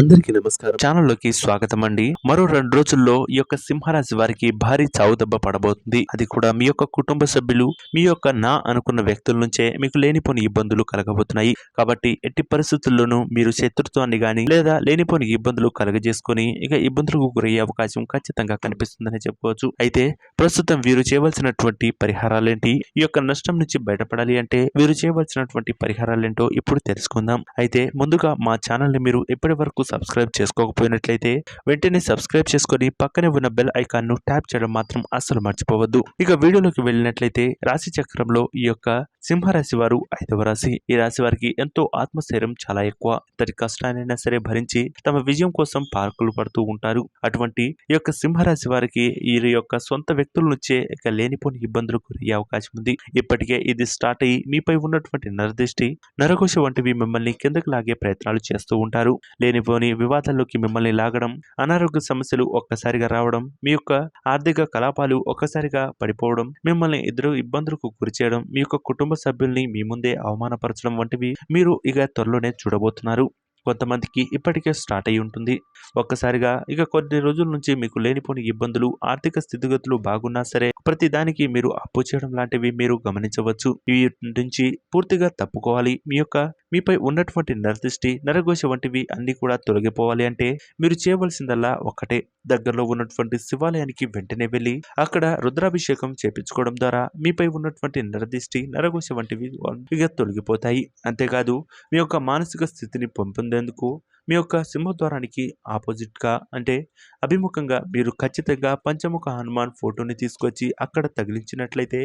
అందరికీ నమస్కారం. ఛానల్లోకి స్వాగతం అండి మరో రెండు రోజుల్లో ఈ యొక్క సింహరాశి వారికి భారీ చావు దెబ్బ పడబోతుంది. అది కూడా మీ యొక్క కుటుంబ సభ్యులు మీ యొక్క నా అనుకున్న వ్యక్తుల నుంచే మీకు లేనిపోని ఇబ్బందులు కలగబోతున్నాయి. కాబట్టి ఎట్టి పరిస్థితుల్లోనూ మీరు శత్రుత్వాన్ని గాని లేదా లేనిపోని ఇబ్బందులు కలగజేసుకుని ఇక ఇబ్బందులకు గురయ్యే అవకాశం ఖచ్చితంగా కనిపిస్తుందని చెప్పుకోవచ్చు. అయితే ప్రస్తుతం వీరు చేయవలసినటువంటి పరిహారాలేంటి? ఈ యొక్క నష్టం నుంచి బయటపడాలి అంటే వీరు చేయవలసినటువంటి పరిహారాలేంటో ఇప్పుడు తెలుసుకుందాం. అయితే ముందుగా మా ఛానల్ని మీరు ఇప్పటి వరకు సబ్స్క్రైబ్ చేసుకోకపోయినట్లయితే వెంటనే సబ్స్క్రైబ్ చేసుకొని పక్కనే ఉన్న బెల్ ఐకాన్ను ట్యాప్ చేయడం మాత్రం అస్సలు మర్చిపోవద్దు. ఇక వీడియోలోకి వెళ్ళినట్లయితే రాశి చక్రంలో ఈ యొక్క సింహరాశి వారు ఐదవ రాశి. ఈ రాశి వారికి ఎంతో ఆత్మస్థైర్యం చాలా ఎక్కువ. ఎంతటి కష్టానైనా సరే భరించి తమ విజయం కోసం పార్కులు పడుతూ ఉంటారు. అటువంటి ఈ యొక్క సింహరాశి వారికి వీరి యొక్క సొంత వ్యక్తుల నుంచే ఇక లేనిపోని ఇబ్బందులు గురయ్యే అవకాశం ఉంది. ఇప్పటికే ఇది స్టార్ట్ అయ్యి మీపై ఉన్నటువంటి నరదృష్టి నరకోశ వంటివి మిమ్మల్ని కిందకు లాగే ప్రయత్నాలు చేస్తూ ఉంటారు. లేనిపోని వివాదాల్లోకి మిమ్మల్ని లాగడం అనారోగ్య సమస్యలు ఒక్కసారిగా రావడం మీ యొక్క ఆర్థిక కలాపాలు ఒక్కసారిగా పడిపోవడం మిమ్మల్ని ఇద్దరు ఇబ్బందులకు గురి చేయడం మీ యొక్క కుటుంబ సభ్యుల్ని మీ ముందే అవమానపరచడం వంటివి మీరు ఇక త్వరలోనే చూడబోతున్నారు. కొంతమందికి ఇప్పటికే స్టార్ట్ అయి ఉంటుంది. ఒక్కసారిగా ఇక కొన్ని రోజుల నుంచి మీకు లేనిపోని ఇబ్బందులు ఆర్థిక స్థితిగతులు బాగున్నా సరే ప్రతి దానికి మీరు అప్పు చేయడం లాంటివి మీరు గమనించవచ్చు. వీటి నుంచి పూర్తిగా తప్పుకోవాలి. మీ యొక్క మీపై ఉన్నటువంటి నరదృష్టి నరఘోష వంటివి అన్ని కూడా తొలగిపోవాలి అంటే మీరు చేయవలసిందల్లా ఒక్కటే. దగ్గరలో ఉన్నటువంటి శివాలయానికి వెంటనే వెళ్ళి అక్కడ రుద్రాభిషేకం చేపించుకోవడం ద్వారా మీపై ఉన్నటువంటి నరదిష్టి నరఘోష వంటివి ఇక తొలగిపోతాయి. అంతేకాదు మీ యొక్క మానసిక స్థితిని పొందేందుకు మీ యొక్క సింహద్వారానికి ఆపోజిట్గా అంటే అభిముఖంగా మీరు ఖచ్చితంగా పంచముఖ హనుమాన్ ఫోటోని తీసుకొచ్చి అక్కడ తగిలించినట్లయితే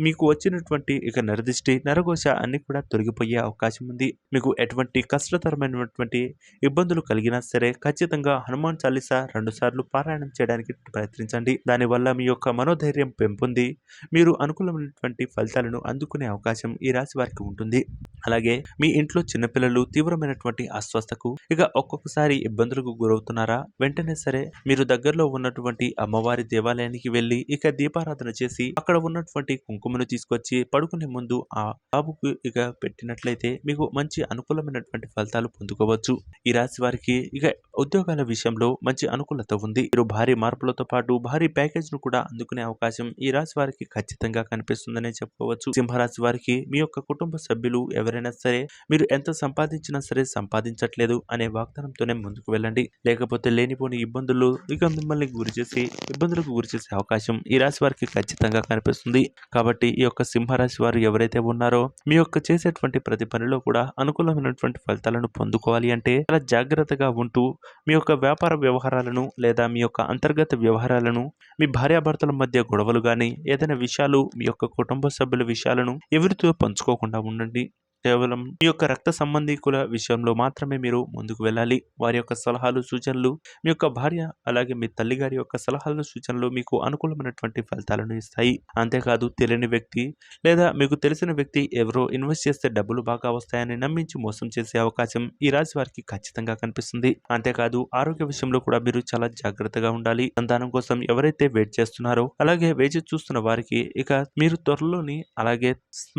మీకు వచ్చినటువంటి ఇక నరదిష్టి నరఘోష అన్ని కూడా తొలగిపోయే అవకాశం ఉంది. మీకు ఎటువంటి కష్టతరమైనటువంటి ఇబ్బందులు కలిగినా సరే ఖచ్చితంగా హనుమాన్ చాలీసా రెండుసార్లు పారాయణం చేయడానికి ప్రయత్నించండి. దానివల్ల మీ యొక్క మనోధైర్యం పెంపొంది. మీరు అనుకూలమైనటువంటి ఫలితాలను అందుకునే అవకాశం ఈ రాశి వారికి ఉంటుంది. అలాగే మీ ఇంట్లో చిన్నపిల్లలు తీవ్రమైనటువంటి అస్వస్థకు ఇక ఒక్కొక్కసారి ఇబ్బందులకు గురవుతున్నారా? వెంటనే సరే. మీరు దగ్గరలో ఉన్నటువంటి అమ్మవారి దేవాలయానికి వెళ్ళి ఇక దీపారాధన చేసి అక్కడ ఉన్నటువంటి కుంకుమను తీసుకొచ్చి పడుకునే ముందు ఆ బాబుకు ఇక పెట్టినట్లయితే మీకు మంచి అనుకూలమైనటువంటి ఫలితాలు పొందుకోవచ్చు. ఈ రాశి వారికి ఇక ఉద్యోగాల విషయంలో మంచి అనుకూలత ఉంది. మీరు భారీ మార్పులతో పాటు భారీ ప్యాకేజ్ను కూడా అందుకునే అవకాశం ఈ రాశి వారికి ఖచ్చితంగా కనిపిస్తుందని చెప్పుకోవచ్చు. సింహరాశి వారికి మీ యొక్క కుటుంబ సభ్యులు ఎవరైనా సరే మీరు ఎంత సంపాదించినా సరే సంపాదించట్లేదు అనే వాగ్దానంతోనే ముందుకు వెళ్ళండి. లేకపోతే లేనిపోని ఇబ్బందులు ఇక మిమ్మల్ని గురి చేసి ఇబ్బందులకు గురి చేసే అవకాశం ఈ రాశి వారికి ఖచ్చితంగా కనిపిస్తుంది. కాబట్టి ఈ యొక్క సింహరాశి వారు ఎవరైతే ఉన్నారో మీ యొక్క చేసేటువంటి ప్రతి పనిలో కూడా అనుకూలమైనటువంటి ఫలితాలను పొందుకోవాలి అంటే చాలా జాగ్రత్తగా ఉంటూ మీ యొక్క వ్యాపార వ్యవహారాలను లేదా మీ యొక్క అంతర్గత వ్యవహారాలను మీ భార్యాభర్తల మధ్య గొడవలు కానీ ఏదైనా విషయాలు మీ యొక్క కుటుంబ సభ్యుల విషయాలను ఎవరితో పంచుకోకుండా ఉండండి. కేవలం మీ యొక్క రక్త సంబంధికుల విషయంలో మాత్రమే మీరు ముందుకు వెళ్ళాలి. వారి యొక్క సలహాలు సూచనలు మీ యొక్క భార్య అలాగే మీ తల్లిగారి యొక్క సలహాలు సూచనలు మీకు అనుకూలమైనటువంటి ఫలితాలను ఇస్తాయి. అంతేకాదు తెలియని వ్యక్తి లేదా మీకు తెలిసిన వ్యక్తి ఎవరో ఇన్వెస్ట్ చేస్తే డబ్బులు బాగా వస్తాయని నమ్మించి మోసం చేసే అవకాశం ఈ రాశి వారికి ఖచ్చితంగా కనిపిస్తుంది. అంతేకాదు ఆరోగ్య విషయంలో కూడా మీరు చాలా జాగ్రత్తగా ఉండాలి. సంతానం కోసం ఎవరైతే వెయిట్ చేస్తున్నారో అలాగే వేచి చూస్తున్న వారికి ఇక మీరు త్వరలోని అలాగే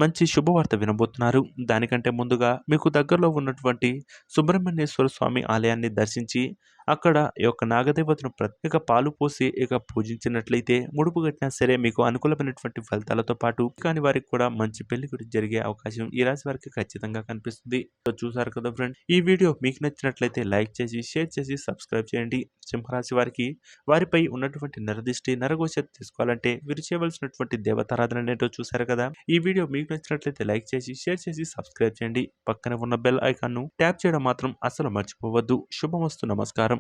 మంచి శుభవార్త వినబోతున్నారు. దానికంటే ముందుగా మీకు దగ్గరలో ఉన్నటువంటి సుబ్రహ్మణ్యేశ్వర స్వామి ఆలయాన్ని దర్శించి అక్కడ ఈ యొక్క నాగదేవతను ప్రత్యేక పాలు పోసి ఇక పూజించినట్లయితే ముడుపు కట్టినా సరే మీకు అనుకూలమైనటువంటి ఫలితాలతో పాటు కాని వారికి కూడా మంచి పెళ్ళి గురించి జరిగే అవకాశం ఈ రాశి వారికి ఖచ్చితంగా కనిపిస్తుంది. సో చూసారు కదా ఫ్రెండ్ ఈ వీడియో మీకు నచ్చినట్లయితే లైక్ చేసి షేర్ చేసి సబ్స్క్రైబ్ చేయండి. సింహరాశి వారికి వారిపై ఉన్నటువంటి నరదిష్టి నరఘోష తీసుకోవాలంటే వీరు చేయవలసినటువంటి దేవతారాధన ఏంటో చూసారు కదా? ఈ వీడియో మీకు నచ్చినట్లయితే లైక్ చేసి షేర్ చేసి సబ్స్క్రైబ్ చేయండి. పక్కన ఉన్న బెల్ ఐకాన్ను ట్యాప్ చేయడం మాత్రం అసలు మర్చిపోవద్దు. శుభమస్తు నమస్కారం.